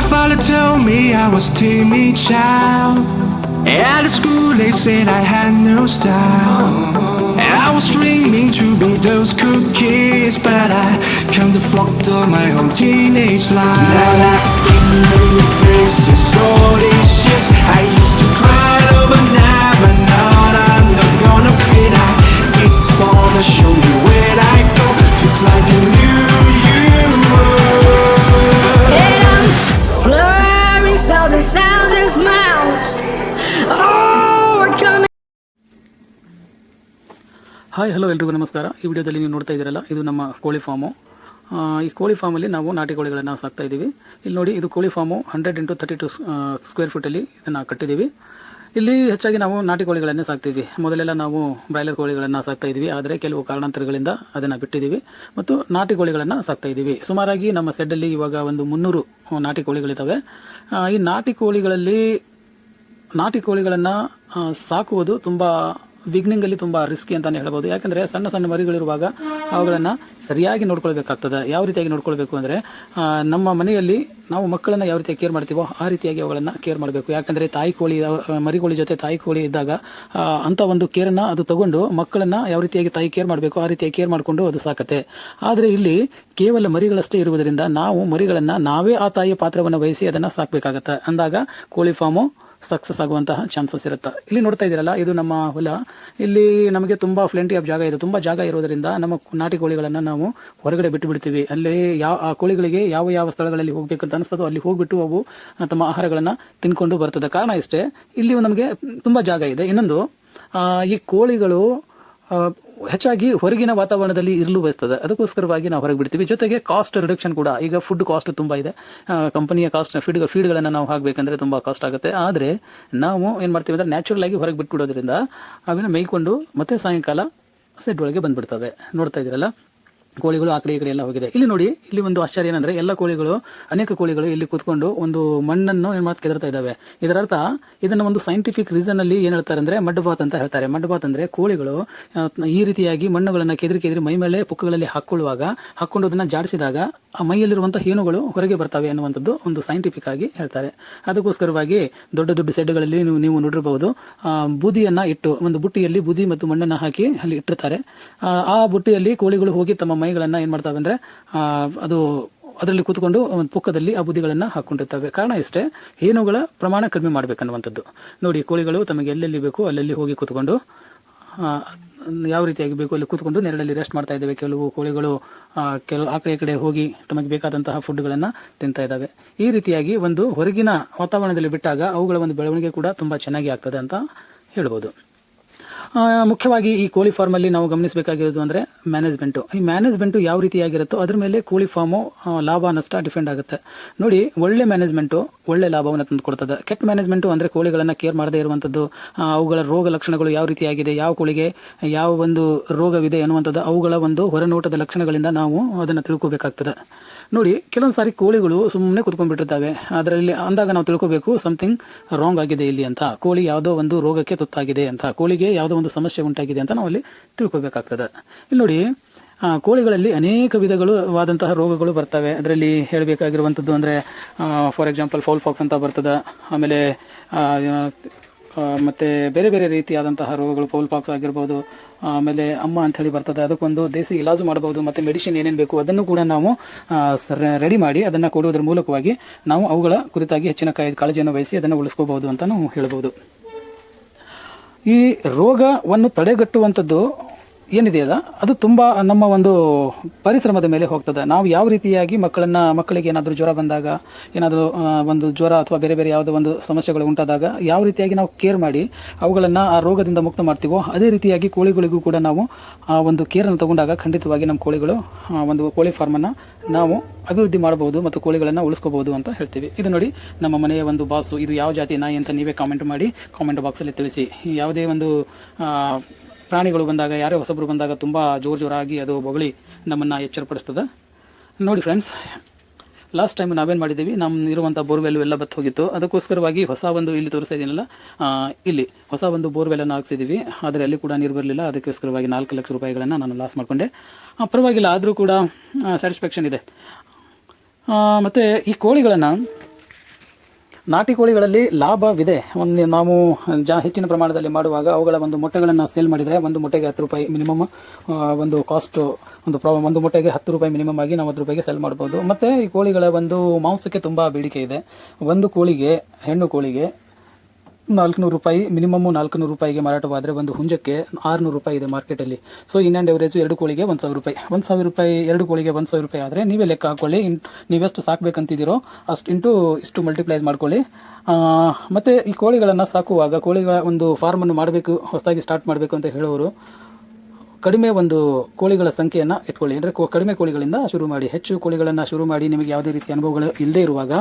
father told me I was timid child. At school they said I had no style. I was dreaming to be those cool kids, but I come to fucked up my whole teenage life. Hi hello ಎಲ್ರಿಗೂ ನಮಸ್ಕಾರ. ಈ ವಿಡಿಯೋದಲ್ಲಿ ನೀವು ನೋಡ್ತಾ ಇದ್ದೀರಲ್ಲ, ಇದು ನಮ್ಮ ಕೋಳಿ ಫಾರ್ಮು ಈ ಕೋಳಿ ಫಾರ್ಮಲ್ಲಿ ನಾವು ನಾಟಿ ಕೋಳಿಗಳನ್ನು ಸಾಕ್ತಾ ಇದ್ದೀವಿ. ಇಲ್ಲಿ ನೋಡಿ, ಇದು ಕೋಳಿ farm hundred into thirty two square ಫೀಟಲ್ಲಿ ಇದನ್ನು ಕಟ್ಟಿದ್ದೀವಿ. ಇಲ್ಲಿ ಹೆಚ್ಚಾಗಿ ನಾವು ನಾಟಿ ಕೋಳಿಗಳನ್ನೇ ಸಾಕ್ತೀವಿ ಮೊದಲೆಲ್ಲ ನಾವು ಬ್ರಾಯ್ಲರ್ ಕೋಳಿಗಳನ್ನು ಸಾಕ್ತಾ ಇದ್ದೀವಿ. ಆದರೆ ಕೆಲವು ಕಾರಣಾಂತರಗಳಿಂದ ಅದನ್ನು ಬಿಟ್ಟಿದ್ದೀವಿ. ಮತ್ತು ನಾಟಿ ಕೋಳಿಗಳನ್ನು ಸಾಕ್ತಾ ಇದ್ದೀವಿ. ಸುಮಾರಾಗಿ ನಮ್ಮ ಸೆಡ್ಡಲ್ಲಿ ಇವಾಗ ಒಂದು ಮುನ್ನೂರು ನಾಟಿ ಕೋಳಿಗಳಿದ್ದಾವೆ ಈ ನಾಟಿ ಕೋಳಿಗಳಲ್ಲಿ ನಾಟಿ ಕೋಳಿಗಳನ್ನು ಸಾಕುವುದು ತುಂಬ ಬಿಗ್ನಿಂಗಲ್ಲಿ ತುಂಬ ರಿಸ್ಕಿ ಅಂತಲೇ ಹೇಳ್ಬೋದು. ಯಾಕಂದರೆ ಸಣ್ಣ ಸಣ್ಣ ಮರಿಗಳಿರುವಾಗ ಅವುಗಳನ್ನು ಸರಿಯಾಗಿ ನೋಡ್ಕೊಳ್ಬೇಕಾಗ್ತದೆ. ಯಾವ ರೀತಿಯಾಗಿ ನೋಡ್ಕೊಳ್ಬೇಕು ಅಂದರೆ ನಮ್ಮ ಮನೆಯಲ್ಲಿ ನಾವು ಮಕ್ಕಳನ್ನು ಯಾವ ರೀತಿಯಾಗಿ ಕೇರ್ ಮಾಡ್ತೀವೋ ಆ ರೀತಿಯಾಗಿ ಅವುಗಳನ್ನು ಕೇರ್ ಮಾಡಬೇಕು. ಯಾಕಂದರೆ ತಾಯಿ ಕೋಳಿ ಮರಿ ಮರಿಕೋಳಿ ಜೊತೆ ತಾಯಿ ಕೋಳಿ ಇದ್ದಾಗ ಅಂಥ ಒಂದು ಕೇರನ್ನು ಅದು ತಗೊಂಡು ಮಕ್ಕಳನ್ನು ಯಾವ ರೀತಿಯಾಗಿ ತಾಯಿ ಕೇರ್ ಮಾಡಬೇಕು, ಆ ರೀತಿಯಾಗಿ ಕೇರ್ ಮಾಡಿಕೊಂಡು ಅದು ಸಾಕತ್ತೆ. ಆದರೆ ಇಲ್ಲಿ ಕೇವಲ ಮರಿಗಳಷ್ಟೇ ಇರುವುದರಿಂದ ನಾವು ಮರಿಗಳನ್ನು ನಾವೇ ಆ ತಾಯಿಯ ಪಾತ್ರವನ್ನು ವಹಿಸಿ ಅದನ್ನು ಸಾಕಬೇಕಾಗತ್ತೆ. ಅಂದಾಗ ಕೋಳಿ ಫಾರ್ಮು ಸಕ್ಸಸ್ ಆಗುವಂತಹ ಚಾನ್ಸಸ್ ಇರುತ್ತೆ? ಇಲ್ಲಿ ನೋಡ್ತಾ ಇದ್ದೀರಲ್ಲ, ಇದು ನಮ್ಮ ಹೊಲ. ಇಲ್ಲಿ ನಮಗೆ ತುಂಬ ಫ್ಲೆಂಟಿ ಆಫ್ ಜಾಗ ಇದೆ. ತುಂಬ ಜಾಗ ಇರೋದರಿಂದ ನಮ್ಮ ನಾಟಿ ಕೋಳಿಗಳನ್ನು ನಾವು ಹೊರಗಡೆ ಬಿಟ್ಟು ಬಿಡ್ತೀವಿ ಅಲ್ಲಿ ಯಾವ ಆ ಕೋಳಿಗಳಿಗೆ ಯಾವ ಯಾವ ಸ್ಥಳಗಳಲ್ಲಿ ಹೋಗ್ಬೇಕಂತ ಅನಿಸ್ತದೋ ಅಲ್ಲಿ ಹೋಗ್ಬಿಟ್ಟು ಅವು ತಮ್ಮ ಆಹಾರಗಳನ್ನು ತಿನ್ಕೊಂಡು ಬರ್ತದೆ. ಕಾರಣ ಇಷ್ಟೇ, ಇಲ್ಲಿ ನಮಗೆ ತುಂಬ ಜಾಗ ಇದೆ. ಇನ್ನೊಂದು ಈ ಕೋಳಿಗಳು ಹೆಚ್ಚಾಗಿ ಹೊರಗಿನ ವಾತಾವರಣದಲ್ಲಿ ಇರಲು ಬಯಸ್ತದೆ. ಅದಕ್ಕೋಸ್ಕರವಾಗಿ ನಾವು ಹೊರಗೆ ಬಿಡ್ತೀವಿ. ಜೊತೆಗೆ ಕಾಸ್ಟ್ ರಿಡಕ್ಷನ್ ಕೂಡ. ಈಗ ಫುಡ್ ಕಾಸ್ಟ್ ತುಂಬ ಇದೆ. ಕಂಪನಿಯ ಕಾಸ್ಟ್ ಫೀಡ್ ಫೀಡ್ಗಳನ್ನು ನಾವು ಹಾಕಬೇಕಂದ್ರೆ ತುಂಬ ಕಾಸ್ಟ್ ಆಗುತ್ತೆ. ಆದರೆ ನಾವು ಏನು ಮಾಡ್ತೀವಿ ಅಂದರೆ ನ್ಯಾಚುರಲ್ ಆಗಿ ಹೊರಗೆ ಬಿಟ್ಬಿಡೋದ್ರಿಂದ ಅವನ್ನ ಮೇಯ್ಕೊಂಡು ಮತ್ತೆ ಸಾಯಂಕಾಲ ಸೆಡ್ ಒಳಗೆ ಬಂದ್ಬಿಡ್ತವೆ. ನೋಡ್ತಾ ಇದ್ದೀರಲ್ಲ? ಕೋಳಿಗಳು ಆ ಕಡೆ ಈ ಕಡೆ ಎಲ್ಲ ಹೋಗಿದೆ. ಇಲ್ಲಿ ನೋಡಿ, ಇಲ್ಲಿ ಒಂದು ಆಶ್ಚರ್ಯ ಏನಂದ್ರೆ, ಎಲ್ಲ ಕೋಳಿಗಳು, ಅನೇಕ ಕೋಳಿಗಳು ಇಲ್ಲಿ ಕೂತ್ಕೊಂಡು ಒಂದು ಮಣ್ಣನ್ನು ಏನು ಮಾಡ್ತಾ ಕೆದರ್ತಾ ಇದ್ದಾವೆ. ಇದರರ್ಥ, ಇದನ್ನ ಒಂದು ಸೈಂಟಿಫಿಕ್ ರೀಸನ್ ಅಲ್ಲಿ ಏನ್ ಹೇಳ್ತಾರೆ ಅಂದ್ರೆ ಮಡ್ಬಾತ್ ಅಂತ ಹೇಳ್ತಾರೆ. ಮಡ್ಬಾತ್ ಅಂದ್ರೆ ಕೋಳಿಗಳು ಈ ರೀತಿಯಾಗಿ ಮಣ್ಣುಗಳನ್ನ ಕೆದರಿ ಕೆದರಿ ಮೈ ಮೇಲೆ ಪುಕ್ಕಗಳಲ್ಲಿ ಹಾಕೊಳ್ಳುವಾಗ ಹಾಕೊಂಡು ಅದನ್ನ ಜಾಡಿಸಿದಾಗ ಆ ಮೈಯಲ್ಲಿರುವಂತಹ ಹೇನುಗಳು ಹೊರಗೆ ಬರ್ತವೆ ಅನ್ನುವಂಥದ್ದು ಒಂದು ಸೈಂಟಿಫಿಕ್ ಆಗಿ ಹೇಳ್ತಾರೆ. ಅದಕ್ಕೋಸ್ಕರವಾಗಿ ದೊಡ್ಡ ದೊಡ್ಡ ಸೆಡ್ಗಳಲ್ಲಿ ನೀವು ನೀವು ನೋಡಿರಬಹುದು ಬೂದಿಯನ್ನ ಇಟ್ಟು, ಒಂದು ಬುಟ್ಟಿಯಲ್ಲಿ ಬೂದಿ ಮತ್ತು ಮಣ್ಣನ್ನು ಹಾಕಿ ಅಲ್ಲಿ ಇಟ್ಟಿರ್ತಾರೆ. ಆ ಬುಟ್ಟಿಯಲ್ಲಿ ಕೋಳಿಗಳು ಹೋಗಿ ತಮ್ಮ ಮೈಗಳನ್ನ ಏನು ಮಾಡ್ತವೆ ಅಂದರೆ ಅದು ಅದರಲ್ಲಿ ಕೂತ್ಕೊಂಡು ಒಂದು ಪುಕ್ಕದಲ್ಲಿ ಆ ಬುದ್ಧಿಗಳನ್ನು ಹಾಕೊಂಡಿರ್ತವೆ. ಕಾರಣ ಇಷ್ಟೇ ಹೇನುಗಳ ಪ್ರಮಾಣ ಕಡಿಮೆ ಮಾಡಬೇಕನ್ನುವಂಥದ್ದು. ನೋಡಿ, ಕೋಳಿಗಳು ತಮಗೆ ಎಲ್ಲೆಲ್ಲಿ ಬೇಕು ಅಲ್ಲೆಲ್ಲಿ ಹೋಗಿ ಕೂತ್ಕೊಂಡು ಯಾವ ರೀತಿಯಾಗಿ ಬೇಕು ಅಲ್ಲಿ ಕೂತ್ಕೊಂಡು ನೆರಳಲ್ಲಿ ರೆಸ್ಟ್ ಮಾಡ್ತಾ ಇದ್ದಾವೆ. ಕೆಲವು ಕೋಳಿಗಳು ಕೆಲವು ಆ ಕಡೆ ಕಡೆ ಹೋಗಿ ತಮಗೆ ಬೇಕಾದಂತಹ ಫುಡ್ಗಳನ್ನು ತಿಂತಾ ಇದ್ದಾವೆ. ಈ ರೀತಿಯಾಗಿ ಒಂದು ಹೊರಗಿನ ವಾತಾವರಣದಲ್ಲಿ ಬಿಟ್ಟಾಗ ಅವುಗಳ ಒಂದು ಬೆಳವಣಿಗೆ ಕೂಡ ತುಂಬ ಚೆನ್ನಾಗಿ ಆಗ್ತದೆ ಅಂತ ಹೇಳ್ಬೋದು. ಮುಖ್ಯವಾಗಿ ಈ ಕೋಳಿ ಫಾರ್ಮಲ್ಲಿ ನಾವು ಗಮನಿಸಬೇಕಾಗಿರೋದು ಅಂದರೆ ಮ್ಯಾನೇಜ್ಮೆಂಟು ಈ ಮ್ಯಾನೇಜ್ಮೆಂಟು ಯಾವ ರೀತಿಯಾಗಿರುತ್ತೋ ಅದ್ರ ಮೇಲೆ ಕೋಳಿ ಫಾರ್ಮು ಲಾಭ, ನಷ್ಟ ಡಿಫೆಂಡ್ ಆಗುತ್ತೆ. ನೋಡಿ, ಒಳ್ಳೆ ಮ್ಯಾನೇಜ್ಮೆಂಟು ಒಳ್ಳೆ ಲಾಭವನ್ನು ತಂದು ಕೊಡ್ತದೆ ಕೆಟ್ಟ ಮ್ಯಾನೇಜ್ಮೆಂಟು ಅಂದರೆ ಕೋಳಿಗಳನ್ನು ಕೇರ್ ಮಾಡದೇ ಇರುವಂಥದ್ದು ಅವುಗಳ ರೋಗ ಲಕ್ಷಣಗಳು ಯಾವ ರೀತಿಯಾಗಿದೆ, ಯಾವ ಕೋಳಿಗೆ ಯಾವ ಒಂದು ರೋಗವಿದೆ ಅನ್ನುವಂಥದ್ದು ಅವುಗಳ ಒಂದು ಹೊರನೋಟದ ಲಕ್ಷಣಗಳಿಂದ ನಾವು ಅದನ್ನು ತಿಳ್ಕೋಬೇಕಾಗ್ತದೆ. ನೋಡಿ, ಕೆಲವೊಂದು ಸಾರಿ ಕೋಳಿಗಳು ಸುಮ್ಮನೆ ಕುತ್ಕೊಂಡ್ಬಿಟ್ಟಿರ್ತವೆ. ಅದರಲ್ಲಿ ಅಂದಾಗ ನಾವು ತಿಳ್ಕೋಬೇಕು ಸಮಥಿಂಗ್ ರಾಂಗ್ ಆಗಿದೆ ಇಲ್ಲಿ ಅಂತ. ಕೋಳಿ ಯಾವುದೋ ಒಂದು ರೋಗಕ್ಕೆ ತುತ್ತಾಗಿದೆ ಅಂತ. ಕೋಳಿಗೆ ಯಾವುದೋ ಒಂದು ಸಮಸ್ಯೆ ಉಂಟಾಗಿದೆ ಅಂತ ನಾವು ಅಲ್ಲಿ ತಿಳ್ಕೊಬೇಕಾಗ್ತದೆ. ಇಲ್ಲಿ ನೋಡಿ ಕೋಳಿಗಳಲ್ಲಿ ಅನೇಕ ವಿಧಗಳು ವಾದಂತಹ ರೋಗಗಳು ಬರ್ತವೆ. ಅದರಲ್ಲಿ ಹೇಳಬೇಕಾಗಿರುವಂಥದ್ದು ಅಂದರೆ ಫಾರ್ ಎಕ್ಸಾಂಪಲ್ ಫೌಲ್ ಫಾಕ್ಸ್ ಅಂತ ಬರ್ತದೆ. ಆಮೇಲೆ ಮತ್ತೆ ಬೇರೆ ಬೇರೆ ರೀತಿಯಾದಂತಹ ರೋಗಗಳು ಪೌಲ್ ಪಾಕ್ಸ್ ಆಗಿರ್ಬೋದು, ಆಮೇಲೆ ಅಮ್ಮ ಅಂತ ಹೇಳಿ ಬರ್ತದೆ. ಅದಕ್ಕೊಂದು ದೇಸಿ ಇಲಾಜು ಮಾಡಬಹುದು, ಮತ್ತೆ ಮೆಡಿಸಿನ್ ಏನೇನು ಬೇಕು ಅದನ್ನು ಕೂಡ ನಾವು ರೆಡಿ ಮಾಡಿ ಅದನ್ನು ಕೊಡುವುದರ ಮೂಲಕವಾಗಿ ನಾವು ಅವುಗಳ ಕುರಿತಾಗಿ ಹೆಚ್ಚಿನ ಕಾಳಜಿ- ಕಾಳಜಿಯನ್ನು ವಹಿಸಿ ಅದನ್ನು ಉಳಿಸ್ಕೋಬಹುದು ಅಂತ ನಾವು ಹೇಳ್ಬೋದು. ಈ ರೋಗವನ್ನು ತಡೆಗಟ್ಟುವಂಥದ್ದು ಏನಿದೆಯಲ್ಲ, ಅದು ತುಂಬ ನಮ್ಮ ಒಂದು ಪರಿಶ್ರಮದ ಮೇಲೆ ಹೋಗ್ತದೆ. ನಾವು ಯಾವ ರೀತಿಯಾಗಿ ಮಕ್ಕಳನ್ನ, ಮಕ್ಕಳಿಗೆ ಏನಾದರೂ ಜ್ವರ ಬಂದಾಗ, ಏನಾದರೂ ಒಂದು ಜ್ವರ ಅಥವಾ ಬೇರೆ ಬೇರೆ ಯಾವುದೋ ಒಂದು ಸಮಸ್ಯೆಗಳು ಉಂಟಾದಾಗ ಯಾವ ರೀತಿಯಾಗಿ ನಾವು ಕೇರ್ ಮಾಡಿ ಅವುಗಳನ್ನು ಆ ರೋಗದಿಂದ ಮುಕ್ತ ಮಾಡ್ತೀವೋ, ಅದೇ ರೀತಿಯಾಗಿ ಕೋಳಿಗಳಿಗೂ ಕೂಡ ನಾವು ಆ ಒಂದು ಕೇರನ್ನು ತಗೊಂಡಾಗ ಖಂಡಿತವಾಗಿ ನಮ್ಮ ಕೋಳಿಗಳು ಒಂದು ಕೋಳಿ ಫಾರ್ಮನ್ನು ನಾವು ಅಭಿವೃದ್ಧಿ ಮಾಡಬಹುದು ಮತ್ತು ಕೋಳಿಗಳನ್ನು ಉಳಿಸ್ಕೋಬಹುದು ಅಂತ ಹೇಳ್ತೀವಿ. ಇದು ನೋಡಿ ನಮ್ಮ ಮನೆಯ ಒಂದು ಬಾಸು. ಇದು ಯಾವ ಜಾತಿ ನಾಯಿ ಅಂತ ನೀವೇ ಕಾಮೆಂಟ್ ಮಾಡಿ ಕಾಮೆಂಟ್ ಬಾಕ್ಸಲ್ಲಿ ತಿಳಿಸಿ. ಯಾವುದೇ ಒಂದು ಪ್ರಾಣಿಗಳು ಬಂದಾಗ, ಯಾರೇ ಹೊಸಬ್ರು ಬಂದಾಗ ತುಂಬ ಜೋರು ಜೋರಾಗಿ ಅದು ಬೊಗಳಿ ನಮ್ಮನ್ನು ಎಚ್ಚರಪಡಿಸ್ತದೆ. ನೋಡಿ ಫ್ರೆಂಡ್ಸ್ ಲಾಸ್ಟ್ ಟೈಮ್ ನಾವೇನು ಮಾಡಿದ್ದೀವಿ ನಮ್ಮ ಇರುವಂಥ ಬೋರ್ವೆಲ್ ಎಲ್ಲ ಬತ್ತು ಹೋಗಿತ್ತು. ಅದಕ್ಕೋಸ್ಕರವಾಗಿ ಹೊಸ ಒಂದು ಇಲ್ಲಿ ತೋರಿಸ್ತಾ ಇಲ್ಲಿ ಹೊಸ ಒಂದು ಬೋರ್ವೆಲ್ಲನ್ನು ಹಾಕ್ಸಿದ್ದೀವಿ. ಆದರೆ ಅಲ್ಲಿ ಕೂಡ ನೀರು ಬರಲಿಲ್ಲ, ಅದಕ್ಕೋಸ್ಕರವಾಗಿ ನಾಲ್ಕು ಲಕ್ಷ ರೂಪಾಯಿಗಳನ್ನು ನಾನು ಲಾಸ್ ಮಾಡಿಕೊಂಡೆ. ಪರವಾಗಿಲ್ಲ, ಆದರೂ ಕೂಡ ಸ್ಯಾಟಿಸ್ಫ್ಯಾಕ್ಷನ್ ಇದೆ. ಮತ್ತು ಈ ಕೋಳಿಗಳನ್ನು ನಾಟಿ ಕೋಳಿಗಳಲ್ಲಿ ಲಾಭವಿದೆ. ಒಂದು ನಾವು ಜಾ ಹೆಚ್ಚಿನ ಪ್ರಮಾಣದಲ್ಲಿ ಮಾಡುವಾಗ ಅವುಗಳ ಒಂದು ಮೊಟ್ಟೆಗಳನ್ನು ಸೇಲ್ ಮಾಡಿದರೆ ಒಂದು ಮೊಟ್ಟೆಗೆ ಹತ್ತು ರೂಪಾಯಿ ಮಿನಿಮಮ್ ಒಂದು ಕಾಸ್ಟ್ ಒಂದು ಪ್ರಾ ಒಂದು ಮೊಟ್ಟೆಗೆ ಹತ್ತು ರೂಪಾಯಿ ಮಿನಿಮಮ್ ಆಗಿ ನಾವು ಹತ್ತು ರೂಪಾಯಿಗೆ ಸೇಲ್ ಮಾಡ್ಬೋದು. ಮತ್ತು ಈ ಕೋಳಿಗಳ ಒಂದು ಮಾಂಸಕ್ಕೆ ತುಂಬ ಬೇಡಿಕೆ ಇದೆ. ಒಂದು ಕೋಳಿಗೆ, ಹೆಣ್ಣು ಕೋಳಿಗೆ ನಾಲ್ಕುನೂರು ರೂಪಾಯಿ, ಮಿನಿಮಮ್ ನಾಲ್ಕುನೂರು ರೂಪಾಯಿಗೆ ಮಾರಾಟವಾದರೆ ಒಂದು ಹುಂಜಕ್ಕೆ ಆರುನೂರು ರೂಪಾಯಿ ಇದೆ ಮಾರ್ಕೆಟಲ್ಲಿ. ಸೊ ಇನ್ ಆ್ಯಂಡ್ ಎವರೇಜು ಎರಡು ಕೋಳಿಗೆ ಒಂದು ಸಾವಿರ ರೂಪಾಯಿ. ಒಂದು ಸಾವಿರ ರೂಪಾಯಿ, ಎರಡು ಕೋಳಿಗೆ ಒಂದು ಸಾವಿರ ರೂಪಾಯಿ ಆದರೆ ನೀವೇ ಲೆಕ್ಕ ಹಾಕ್ಕೊಳ್ಳಿ ನೀವೆಷ್ಟು ಸಾಕಬೇಕಂತಿದ್ದೀರೋ ಅಷ್ಟು ಇಂಟು ಇಷ್ಟು ಮಲ್ಟಿಪ್ಲೈಸ್ ಮಾಡ್ಕೊಳ್ಳಿ. ಮತ್ತು ಮತ್ತೆ ಈ ಕೋಳಿಗಳನ್ನು ಸಾಕುವಾಗ, ಕೋಳಿಗಳ ಒಂದು ಫಾರ್ಮನ್ನು ಮಾಡಬೇಕು, ಹೊಸದಾಗಿ ಸ್ಟಾರ್ಟ್ ಮಾಡಬೇಕು ಅಂತ ಹೇಳೋರು, ಕಡಿಮೆ ಒಂದು ಕೋಳಿಗಳ ಸಂಖ್ಯೆಯನ್ನು ಇಟ್ಕೊಳ್ಳಿ ಅಂದರೆ ಕಡಿಮೆ ಕೋಳಿಗಳಿಂದ ಶುರು ಮಾಡಿ, ಹೆಚ್ಚು ಕೋಳಿಗಳನ್ನು ಶುರು ಮಾಡಿ ನಿಮಗೆ ಯಾವುದೇ ರೀತಿಯ ಅನುಭವಗಳು ಇಲ್ಲದೇ ಇರುವಾಗ,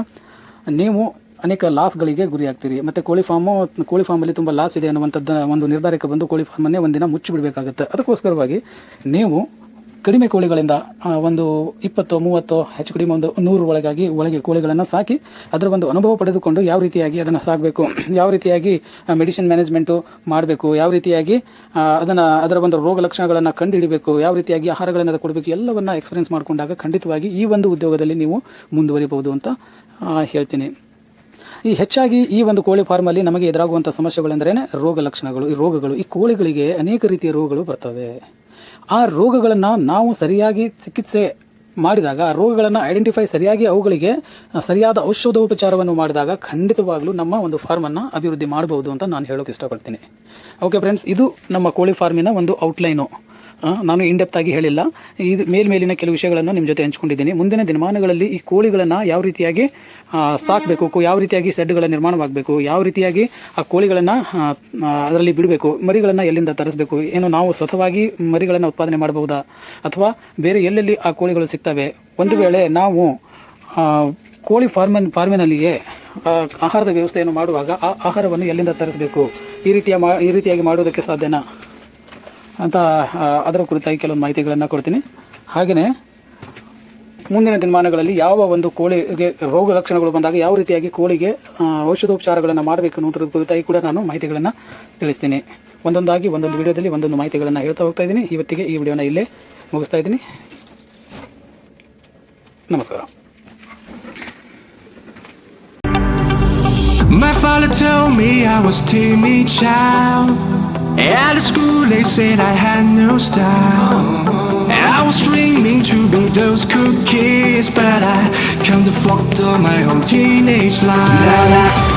ನೀವು ಅನೇಕ ಲಾಸ್ಗಳಿಗೆ ಗುರಿಯಾಗ್ತೀರಿ ಮತ್ತು ಕೋಳಿ ಫಾರ್ಮು ಕೋಳಿ ಫಾರ್ಮಲ್ಲಿ ತುಂಬ ಲಾಸ್ ಇದೆ ಅನ್ನುವಂಥದ್ದು ಒಂದು ನಿರ್ಧಾರಕ್ಕೆ ಬಂದು ಕೋಳಿ ಫಾರ್ಮನ್ನೇ ಒಂದಿನ ಮುಚ್ಚಿಬಿಡಬೇಕಾಗುತ್ತೆ. ಅದಕ್ಕೋಸ್ಕರವಾಗಿ ನೀವು ಕಡಿಮೆ ಕೋಳಿಗಳಿಂದ ಒಂದು ಇಪ್ಪತ್ತು, ಮೂವತ್ತು, ಹೆಚ್ಚು ಕಡಿಮೆ ಒಂದು ನೂರು ಒಳಗಾಗಿ ಒಳಗೆ ಕೋಳಿಗಳನ್ನು ಸಾಕಿ ಅದರ ಒಂದು ಅನುಭವ ಪಡೆದುಕೊಂಡು ಯಾವ ರೀತಿಯಾಗಿ ಅದನ್ನು ಸಾಕಬೇಕು, ಯಾವ ರೀತಿಯಾಗಿ ಮೆಡಿಸಿನ್ ಮ್ಯಾನೇಜ್ಮೆಂಟು ಮಾಡಬೇಕು, ಯಾವ ರೀತಿಯಾಗಿ ಅದನ್ನು ಅದರ ಒಂದು ರೋಗ ಲಕ್ಷಣಗಳನ್ನು ಕಂಡುಹಿಡಬೇಕು, ಯಾವ ರೀತಿಯಾಗಿ ಆಹಾರಗಳನ್ನು ಕೊಡಬೇಕು, ಎಲ್ಲವನ್ನು ಎಕ್ಸ್ಪೀರಿಯನ್ಸ್ ಮಾಡಿಕೊಂಡಾಗ ಖಂಡಿತವಾಗಿ ಈ ಒಂದು ಉದ್ಯೋಗದಲ್ಲಿ ನೀವು ಮುಂದುವರಿಬಹುದು ಅಂತ ಹೇಳ್ತೀನಿ. ಈ ಹೆಚ್ಚಾಗಿ ಈ ಒಂದು ಕೋಳಿ ಫಾರ್ಮಲ್ಲಿ ನಮಗೆ ಎದುರಾಗುವಂಥ ಸಮಸ್ಯೆಗಳೆಂದರೆ ರೋಗ ಲಕ್ಷಣಗಳು. ಈ ರೋಗಗಳು, ಈ ಕೋಳಿಗಳಿಗೆ ಅನೇಕ ರೀತಿಯ ರೋಗಗಳು ಬರ್ತವೆ. ಆ ರೋಗಗಳನ್ನು ನಾವು ಸರಿಯಾಗಿ ಚಿಕಿತ್ಸೆ ಮಾಡಿದಾಗ, ಆ ರೋಗಗಳನ್ನು ಐಡೆಂಟಿಫೈ ಸರಿಯಾಗಿ ಅವುಗಳಿಗೆ ಸರಿಯಾದ ಔಷಧೋಪಚಾರವನ್ನು ಮಾಡಿದಾಗ ಖಂಡಿತವಾಗ್ಲೂ ನಮ್ಮ ಒಂದು ಫಾರ್ಮನ್ನು ಅಭಿವೃದ್ಧಿ ಮಾಡಬಹುದು ಅಂತ ನಾನು ಹೇಳೋಕೆ ಇಷ್ಟಪಡ್ತೀನಿ. ಓಕೆ ಫ್ರೆಂಡ್ಸ್ ಇದು ನಮ್ಮ ಕೋಳಿ ಫಾರ್ಮಿನ ಒಂದು ಔಟ್ಲೈನು ನಾನು ಇಂಡೆಪ್ತ್ ಆಗಿ ಹೇಳಿಲ್ಲ. ಇದು ಮೇಲ್ಮೇಲಿನ ಕೆಲವು ವಿಷಯಗಳನ್ನು ನಿಮ್ಮ ಜೊತೆ ಹಂಚ್ಕೊಂಡಿದ್ದೀನಿ. ಮುಂದಿನ ದಿನಮಾನಗಳಲ್ಲಿ ಈ ಕೋಳಿಗಳನ್ನು ಯಾವ ರೀತಿಯಾಗಿ ಸಾಕಬೇಕು ಯಾವ ರೀತಿಯಾಗಿ ಸೆಡ್ಗಳ ನಿರ್ಮಾಣವಾಗಬೇಕು ಯಾವ ರೀತಿಯಾಗಿ ಆ ಕೋಳಿಗಳನ್ನು ಅದರಲ್ಲಿ ಬಿಡಬೇಕು ಮರಿಗಳನ್ನು ಎಲ್ಲಿಂದ ತರಿಸಬೇಕು ಏನು ನಾವು ಸ್ವತಃವಾಗಿ ಮರಿಗಳನ್ನು ಉತ್ಪಾದನೆ ಮಾಡಬಹುದಾ? ಅಥವಾ ಬೇರೆ ಎಲ್ಲೆಲ್ಲಿ ಆ ಕೋಳಿಗಳು ಸಿಗ್ತವೆ? ಒಂದು ವೇಳೆ ನಾವು ಕೋಳಿ ಫಾರ್ಮನ್ ಫಾರ್ಮಿನಲ್ಲಿಯೇ ಆಹಾರದ ವ್ಯವಸ್ಥೆಯನ್ನು ಮಾಡುವಾಗ ಆ ಆಹಾರವನ್ನು ಎಲ್ಲಿಂದ ತರಿಸಬೇಕು? ಈ ರೀತಿಯ ಮಾ ಈ ರೀತಿಯಾಗಿ ಮಾಡುವುದಕ್ಕೆ ಸಾಧ್ಯನಾ? ಅಂತ ಅದರ ಕುರಿತಾಗಿ ಕೆಲವೊಂದು ಮಾಹಿತಿಗಳನ್ನು ಕೊಡ್ತೀನಿ. ಹಾಗೆಯೇ ಮುಂದಿನ ದಿನಮಾನಗಳಲ್ಲಿ ಯಾವ ಒಂದು ಕೋಳಿಗೆ ರೋಗ ಲಕ್ಷಣಗಳು ಬಂದಾಗ ಯಾವ ರೀತಿಯಾಗಿ ಕೋಳಿಗೆ ಔಷಧೋಪಚಾರಗಳನ್ನು ಮಾಡಬೇಕು ಅನ್ನೋದ್ರ ಕುರಿತಾಗಿ ಕೂಡ ನಾನು ಮಾಹಿತಿಗಳನ್ನು ತಿಳಿಸ್ತೀನಿ. ಒಂದೊಂದಾಗಿ ಒಂದೊಂದು ವಿಡಿಯೋದಲ್ಲಿ ಒಂದೊಂದು ಮಾಹಿತಿಗಳನ್ನು ಹೇಳ್ತಾ ಹೋಗ್ತಾ ಇದ್ದೀನಿ. ಇವತ್ತಿಗೆ ಈ ವಿಡಿಯೋನ ಇಲ್ಲೇ ಮುಗಿಸ್ತಾ ಇದ್ದೀನಿ. ನಮಸ್ಕಾರ. My father told me I was timid child. At school they said I had no style. I was dreaming to be those cookies, but I to fucked up my whole teenage life.